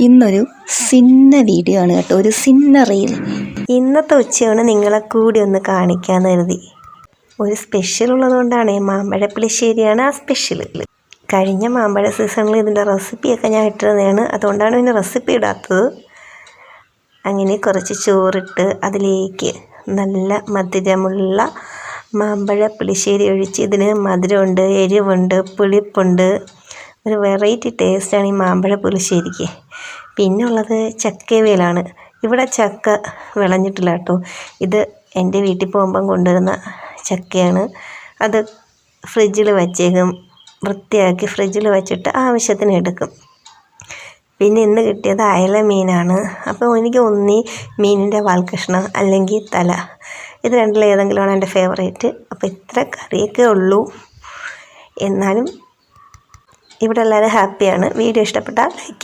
ഇന്നൊരു sinner video ആണ് കേട്ടോ ഒരു സിന്ന റീൽ. ഇന്നത്തെ ഉച്ചയാണ് നിങ്ങളെ കൂടി ഒന്ന് കാണിക്കാൻ കരുതി. ഒരു സ്പെഷ്യൽ ഉള്ളതുകൊണ്ടാണ് മാമ്പഴ പുളിശ്ശേരിയാണ് ആ സ്പെഷ്യൽ കഴിഞ്ഞ മാമ്പഴ സീസണിൽ ഇതിന്റെ റെസിപ്പിയൊക്കെ ഞാൻ ഇട്ടിരുന്നതാണ്. അതുകൊണ്ടാണ് ഇതിന്റെ റെസിപ്പി ഇടാത്തത്. അങ്ങനെ കുറച്ച് ചോറിട്ട് അതിലേക്ക് നല്ല മധുരമുള്ള മാമ്പഴ പുളിശ്ശേരി ഒഴിച്ച് ഇതിന് മധുരമുണ്ട് എരിവുണ്ട് പുളിപ്പുണ്ട് ഒരു വെറൈറ്റി ടേസ്റ്റാണ് ഈ മാമ്പഴ പുളിശ്ശേരിക്ക് പിന്നെ ഉള്ളത് ചക്കവേലാണ് ഇവിടെ ചക്ക വിളഞ്ഞിട്ടില്ല കേട്ടോ. ഇത് എന്റെ വീട്ടിൽ പോകുമ്പം കൊണ്ടുവരുന്ന ചക്കയാണ്. അത് ഫ്രിഡ്ജിൽ വച്ചേക്കും. വൃത്തിയാക്കി ഫ്രിഡ്ജിൽ വച്ചിട്ട് ആവശ്യത്തിന് എടുക്കും. പിന്നെ ഇന്ന് കിട്ടിയത് അയല മീനാണ്. അപ്പോൾ എനിക്ക് ഒന്നി മീനിന്റെ വാൽകഷ്ണം അല്ലെങ്കിൽ തല. ഇത് രണ്ടിലേതെങ്കിലുമാണ് എന്റെ ഫേവറേറ്റ് അപ്പോൾ ഇത്ര കറിയൊക്കെ ഉള്ളൂ. എന്നാലും ഇവിടെ എല്ലാവരും ഹാപ്പിയാണ് വീഡിയോ ഇഷ്ടപ്പെട്ടാൽ ലൈക്ക്